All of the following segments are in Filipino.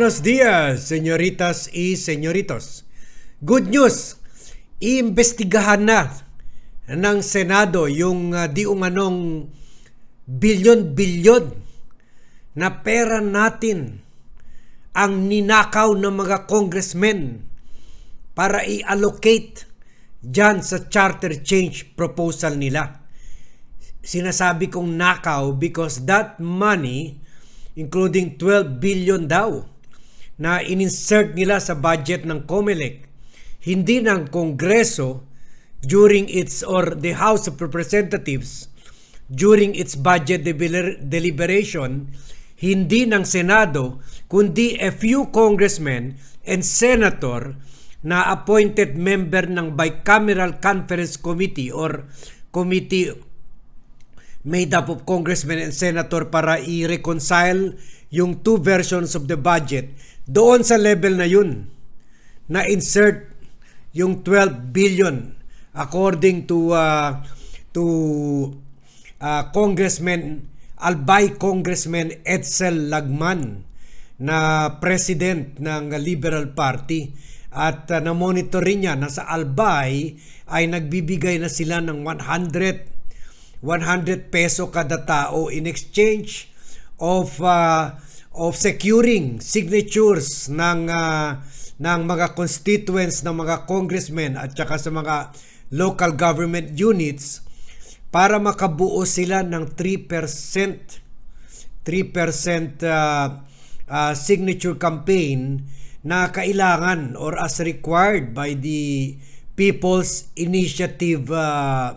Buenos dias, señoritas y señoritos. Good news, iimbestigahan na ng Senado yung uh, di bilyon-bilyon na pera natin ang ninakaw ng mga congressmen para i-allocate dyan sa charter change proposal nila. Sinasabi kong nakaw because that money including 12 billion daw na ininsert nila sa budget ng COMELEC, hindi ng Kongreso during its or the House of Representatives during its budget deliberation, hindi ng Senado, kundi a few congressmen and senator na appointed member ng Bicameral Conference Committee or Committee made up of congressmen and senator para i-reconcile yung two versions of the budget doon sa level na yun na insert yung 12 billion according to uh, to uh, congressman Albay Congressman Edsel Lagman na president ng Liberal Party. At uh, na-monitor rin niya na sa Albay ay nagbibigay na sila ng 100 100 peso kada tao in exchange of uh, of securing signatures ng uh, ng mga constituents ng mga congressmen at saka sa mga local government units para makabuo sila ng 3% 3% uh, uh, signature campaign na kailangan or as required by the People's Initiative uh,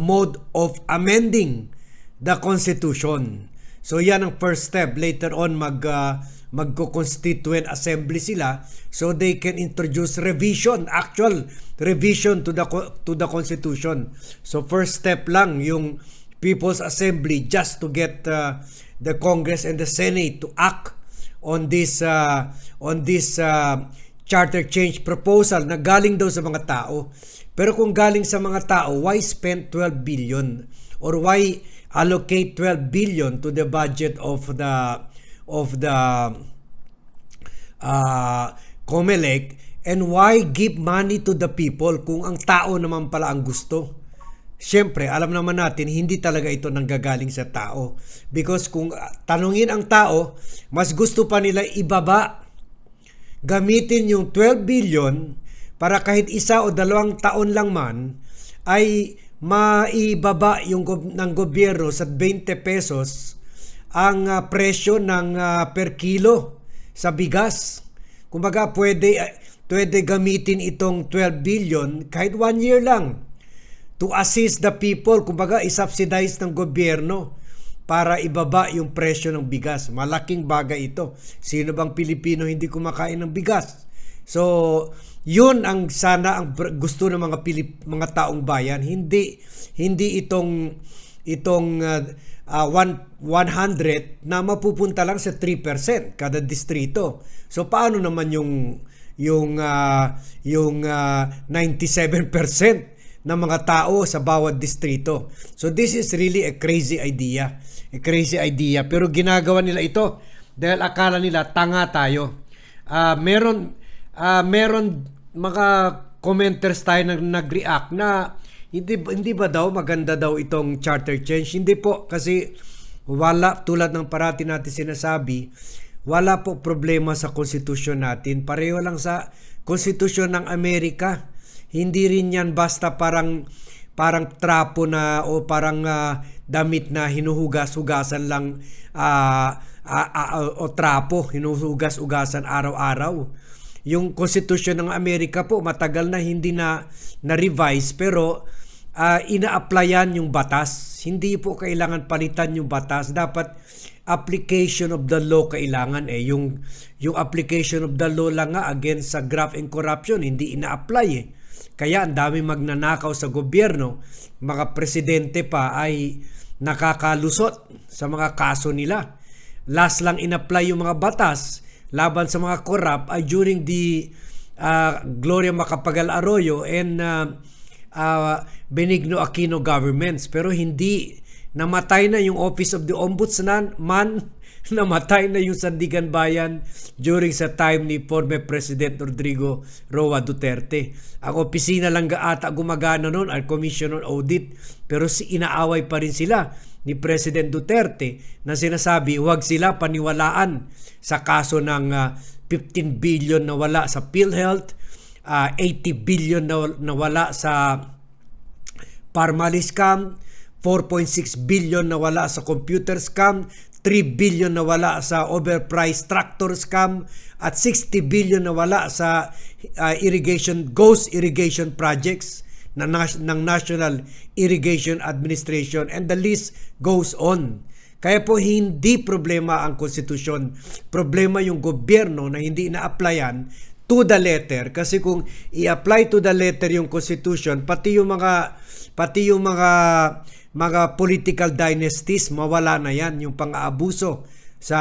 mode of amending the Constitution. So yan ang first step. Later on mag uh, magko-constituent assembly sila so they can introduce revision, actual revision to the to the constitution. So first step lang yung People's Assembly just to get uh, the Congress and the Senate to act on this uh, on this uh, charter change proposal na galing daw sa mga tao. Pero kung galing sa mga tao, why spend 12 billion? Or why allocate 12 billion to the budget of the of the uh, COMELEC and why give money to the people kung ang tao naman pala ang gusto? Siyempre, alam naman natin, hindi talaga ito nanggagaling sa tao. Because kung tanungin ang tao, mas gusto pa nila ibaba, gamitin yung 12 billion para kahit isa o dalawang taon lang man ay maibaba yung ng gobyerno sa 20 pesos ang uh, presyo ng uh, per kilo sa bigas. Kumbaga pwede uh, pwede gamitin itong 12 billion kahit one year lang to assist the people, kumbaga i-subsidize ng gobyerno para ibaba yung presyo ng bigas. Malaking bagay ito. Sino bang Pilipino hindi kumakain ng bigas? So, yun ang sana ang gusto ng mga Pilip, mga taong bayan, hindi hindi itong itong uh, uh, 100 na mapupunta lang sa 3% kada distrito. So paano naman yung yung uh, yung uh, 97% ng mga tao sa bawat distrito. So this is really a crazy idea. A crazy idea pero ginagawa nila ito dahil akala nila tanga tayo. Uh, meron uh, meron mga commenters tayo na nag-react na hindi, hindi ba daw maganda daw itong charter change? Hindi po kasi wala tulad ng parati natin sinasabi, wala po problema sa konstitusyon natin. Pareho lang sa konstitusyon ng Amerika. Hindi rin yan basta parang parang trapo na o parang uh, damit na hinuhugas-hugasan lang uh, uh, uh, o trapo, hinuhugas-hugasan araw-araw yung konstitusyon ng Amerika po matagal na hindi na na-revise pero uh, ina-applyan yung batas. Hindi po kailangan palitan yung batas. Dapat application of the law kailangan eh. Yung, yung application of the law lang nga against sa graft and corruption, hindi ina-apply eh. Kaya ang dami magnanakaw sa gobyerno, mga presidente pa ay nakakalusot sa mga kaso nila. Last lang in-apply yung mga batas, laban sa mga corrupt ay during the uh, Gloria Macapagal Arroyo and uh, uh, Benigno Aquino governments. Pero hindi namatay na yung Office of the Ombudsman, man, namatay na yung Sandigan Bayan during sa time ni former President Rodrigo Roa Duterte. Ang opisina lang gaata gumagana noon, ang Commission on Audit, pero si inaaway pa rin sila ni President Duterte na sinasabi huwag sila paniwalaan sa kaso ng ah, 15 billion na wala sa PhilHealth, ah, 80 billion na nawala sa Parmali scam, 4.6 billion na wala sa computer scam, 3 billion na wala sa overpriced tractor scam, at 60 billion na wala sa uh, irrigation ghost irrigation projects ng, ng National Irrigation Administration and the list goes on. Kaya po hindi problema ang konstitusyon. Problema yung gobyerno na hindi na-applyan to the letter kasi kung i-apply to the letter yung constitution pati yung mga pati yung mga mga political dynasties mawala na yan yung pang-aabuso sa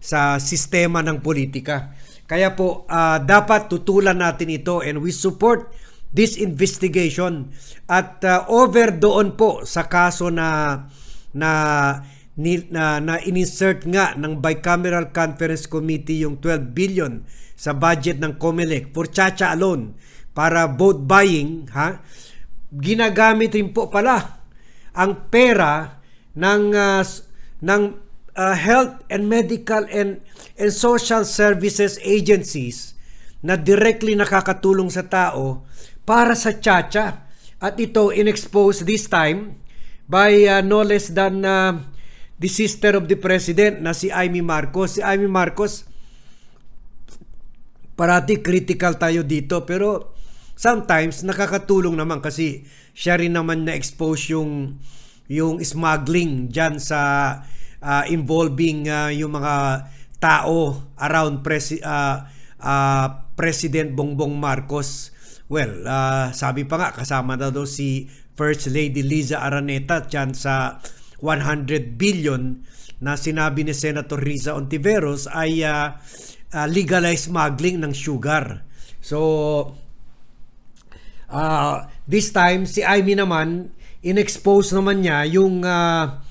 sa sistema ng politika. Kaya po ah, dapat tutulan natin ito and we support this investigation. At ah, over doon po sa kaso na na ni, na, na insert nga ng Bicameral Conference Committee yung 12 billion sa budget ng COMELEC for Chacha alone para vote buying ha? Ginagamit rin po pala ang pera ng s- ng ah, health and medical and and social services agencies na directly nakakatulong sa tao para sa chacha at ito inexpose this time by ah, no less than ah, the sister of the president na si Amy Marcos si Amy Marcos parati critical tayo dito pero sometimes nakakatulong naman kasi siya rin naman na expose yung yung smuggling diyan sa ah, involving ah, yung mga tao around presi, ah, ah, President Bongbong Marcos. Well, ah, sabi pa nga kasama na daw si First Lady Liza Araneta diyan sa 100 billion na sinabi ni Senator Riza Ontiveros ay ah, ah, legalized smuggling ng sugar. So, ah, this time, si Amy naman, inexpose naman niya yung, ah,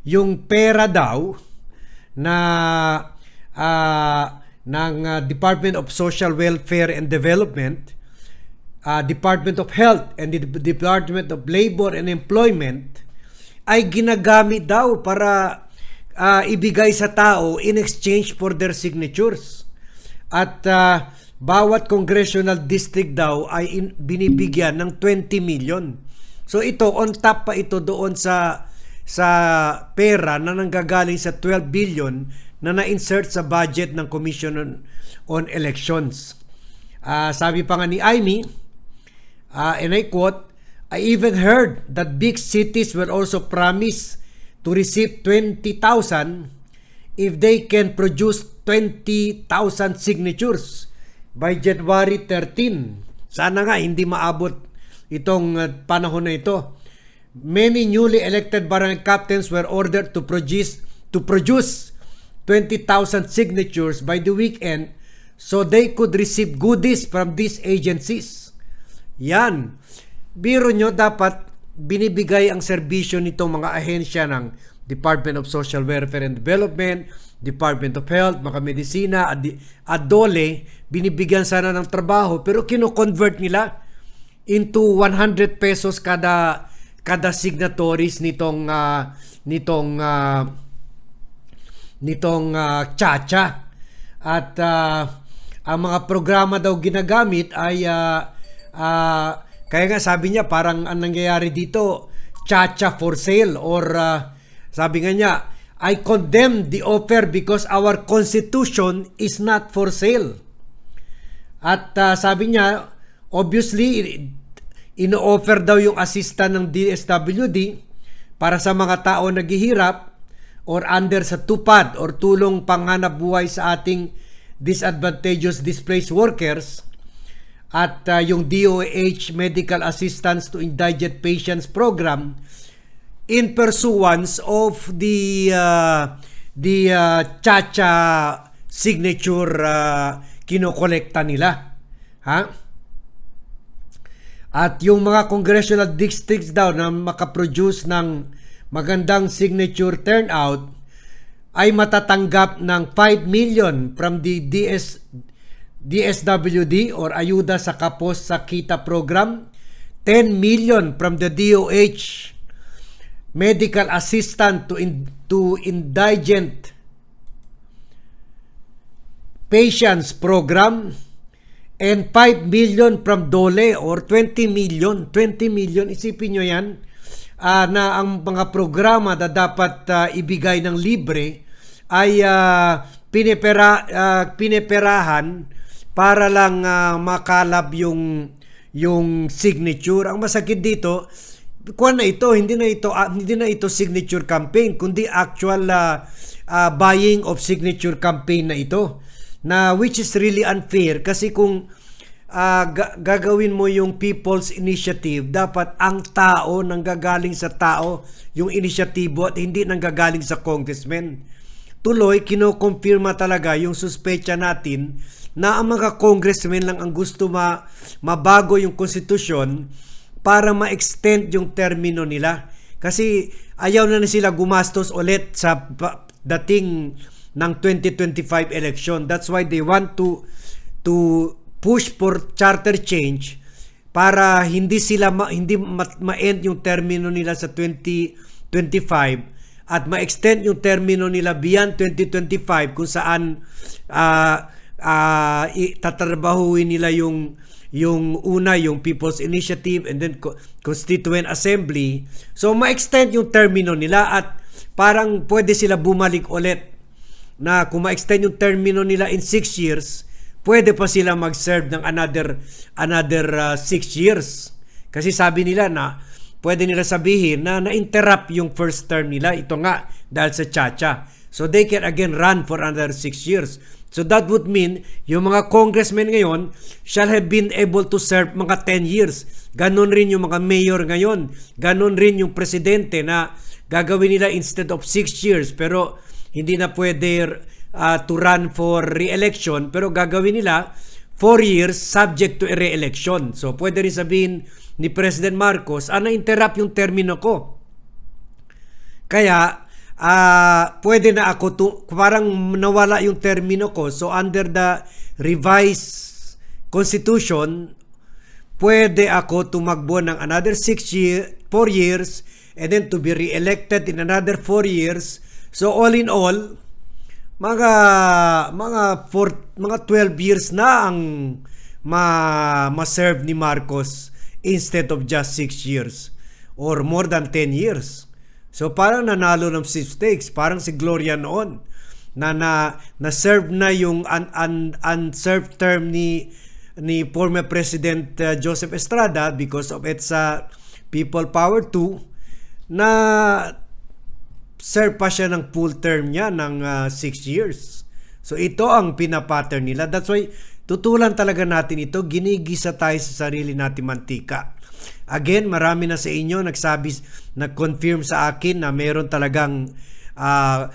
yung pera daw na ah, ng ah, Department of Social Welfare and Development, ah, Department of Health and the Department of Labor and Employment ay ginagamit daw para ah, ibigay sa tao in exchange for their signatures. At ah, bawat congressional district daw ay in- binibigyan ng 20 million. So ito on top pa ito doon sa sa pera na nanggagaling sa 12 billion na na-insert sa budget ng Commission on, on Elections. Ah, sabi pa nga ni Amy, Uh, and I quote, I even heard that big cities will also promise to receive 20,000 if they can produce 20,000 signatures by January 13. Sana nga hindi maabot itong uh, panahon na ito. Many newly elected barangay captains were ordered to produce to produce 20,000 signatures by the weekend so they could receive goodies from these agencies. Yan. Biro nyo dapat binibigay ang serbisyo nitong mga ahensya ng Department of Social Welfare and Development, Department of Health, mga medisina, at, at DOLE, binibigyan sana ng trabaho pero kino-convert nila into 100 pesos kada kada signatories nitong ah, nitong ah, nitong ah, chacha at ah, ang mga programa daw ginagamit ay ah, ah, kaya nga sabi niya parang ang nangyayari dito chacha for sale or ah, sabi nga niya I condemn the offer because our constitution is not for sale. At ah, sabi niya obviously ino-offer daw yung assistant ng DSWD para sa mga tao naghihirap or under sa tupad or tulong panghanap buhay sa ating disadvantageous displaced workers at uh, yung DOH Medical Assistance to Indigent Patients Program in pursuance of the uh, the uh, chacha signature uh, kinokolekta nila. Ha? At yung mga congressional districts daw na makaproduce ng magandang signature turnout, ay matatanggap ng 5 million from the DS, DSWD or Ayuda sa Kapos sa Kita Program, 10 million from the DOH Medical Assistant to, in, to Indigent Patients Program, and 5 million from Dole or 20 million. 20 million, isipin nyo yan, ah, na ang mga programa na dapat ah, ibigay ng libre ay ah, pinipera, ah, piniperahan para lang ah, makalab yung yung signature. Ang masakit dito, kuan na ito, hindi na ito ah, hindi na ito signature campaign kundi actual ah, ah, buying of signature campaign na ito na which is really unfair kasi kung ga- gagawin mo yung people's initiative dapat ang tao nanggagaling sa tao yung inisyatibo at hindi nanggagaling sa congressman tuloy kinokonfirma talaga yung suspecha natin na ang mga congressmen lang ang gusto ma mabago yung konstitusyon para ma-extend yung termino nila. Kasi ayaw na, na sila gumastos ulit sa dating ng 2025 election. That's why they want to to push for charter change para hindi sila ma, hindi ma- ma-end yung termino nila sa 2025 at ma-extend yung termino nila beyond 2025 kung saan ah ah, i- tatrabahuin nila yung yung una yung People's Initiative and then Co- Constituent Assembly. So ma-extend yung termino nila at parang pwede sila bumalik ulit na kung ma-extend yung termino nila in 6 years, pwede pa sila mag-serve ng another another 6 years. Kasi sabi nila na pwede nila sabihin na na-interrupt yung first term nila. Ito nga dahil sa Chacha. So they can again run for another 6 years. So that would mean yung mga congressmen ngayon shall have been able to serve mga 10 years. Ganon rin yung mga mayor ngayon. Ganon rin yung presidente na gagawin nila instead of 6 years. Pero hindi na pwede uh, to run for re-election. Pero gagawin nila 4 years subject to a re-election. So pwede rin sabihin ni President Marcos, ah, na-interrupt yung termino ko. Kaya, ah pwede na ako, to, parang nawala yung termino ko. So, under the revised constitution, pwede ako tumakbo ng another 6 year, 4 years, and then to be re-elected in another 4 years. So, all in all, mga mga four, mga 12 years na ang ma ma-serve ni Marcos instead of just 6 years or more than 10 years. So parang nanalo ng sweepstakes, parang si Gloria noon na na na-serve na yung un, un, unserved term ni ni former President uh, Joseph Estrada because of its uh, People Power 2 na serve pa siya ng full term niya ng 6 years. So ito ang pinapattern nila. That's why tutulan talaga natin ito. Ginigisa tayo sa sarili natin mantika. Again, marami na sa inyo nagsabi, nag-confirm sa akin na meron talagang uh,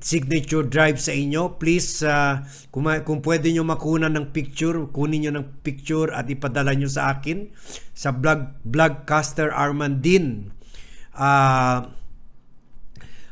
signature drive sa inyo. Please, uh, kung, kung pwede nyo makunan ng picture, kunin nyo ng picture at ipadala nyo sa akin sa blog, Blogcaster Armandin. Uh,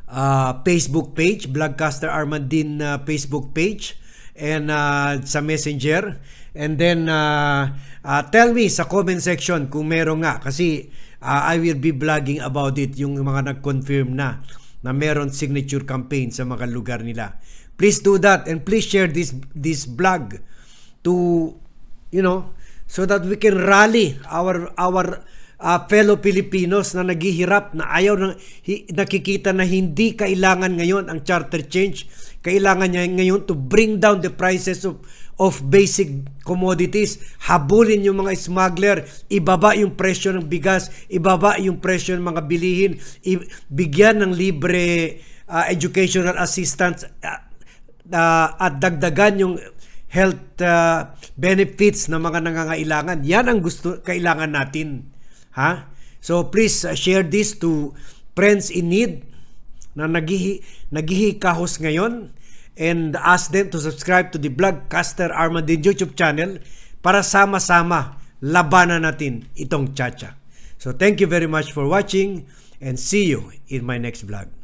uh, Facebook page, Blogcaster Armandin uh, Facebook page and uh, sa Messenger. And then uh, uh, tell me sa comment section kung meron nga kasi uh, I will be blogging about it yung mga nag-confirm na na meron signature campaign sa mga lugar nila. Please do that and please share this this blog to you know so that we can rally our our uh, fellow Filipinos na naghihirap na ayaw na hi, nakikita na hindi kailangan ngayon ang charter change kailangan niya ngayon to bring down the prices of of basic commodities habulin yung mga smuggler ibaba yung presyo ng bigas ibaba yung presyo ng mga bilihin bigyan ng libre uh, educational assistance uh, uh, at dagdagan yung health uh, benefits ng mga nangangailangan yan ang gusto kailangan natin Ha? So please uh, share this to friends in need na naghihi, naghihikahos ngayon and ask them to subscribe to the Blogcaster Armadillo YouTube channel para sama-sama labanan natin itong chacha. So thank you very much for watching and see you in my next vlog.